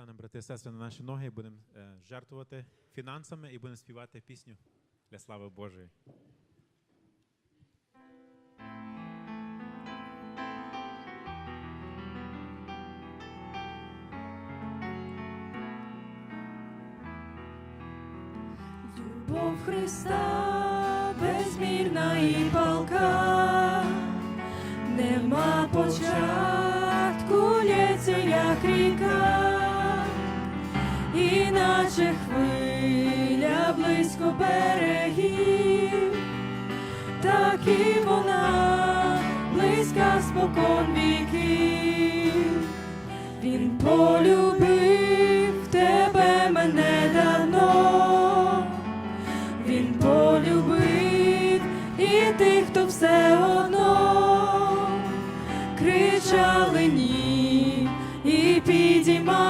станемо, брати і сестри, на наші ноги і будемо е, жертвувати фінансами і будемо співати пісню для слави Божої. Любов Христа безмірна і палка, нема початку, берегів, так і вона близька спокон віків. Він полюбив тебе мене давно, він полюбив і тих, хто все одно кричали ні і підіймали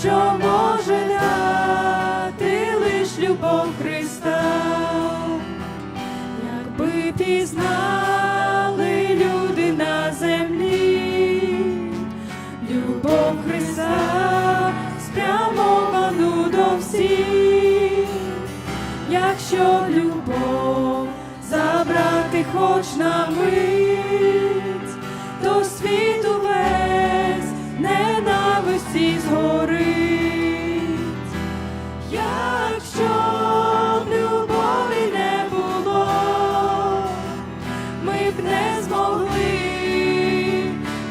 що може дати лиш любов Христа. Якби пізнали люди на землі, любов Христа спрямовану до всіх, якщо любов забрати хоч на мить, б не змогли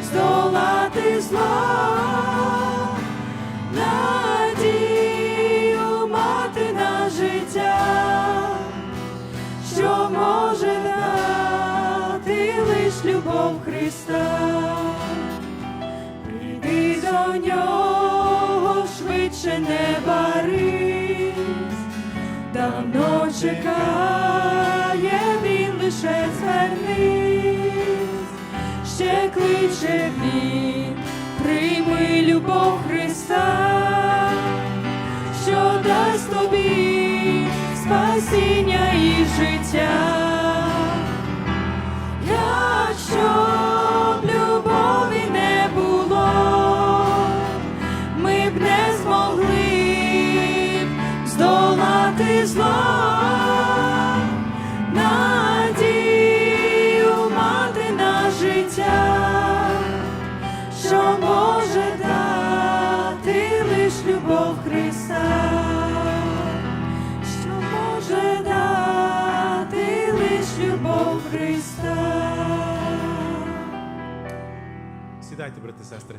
здолати зло, надію мати на життя, що може лиш любов Христа. Прийди до нього швидше не барись, давно чекає він лише звернись, ще кличе він, прийми любов Христа, що дасть тобі спасіння і життя. Якщо б Христа. Сідайте, брати і сестри.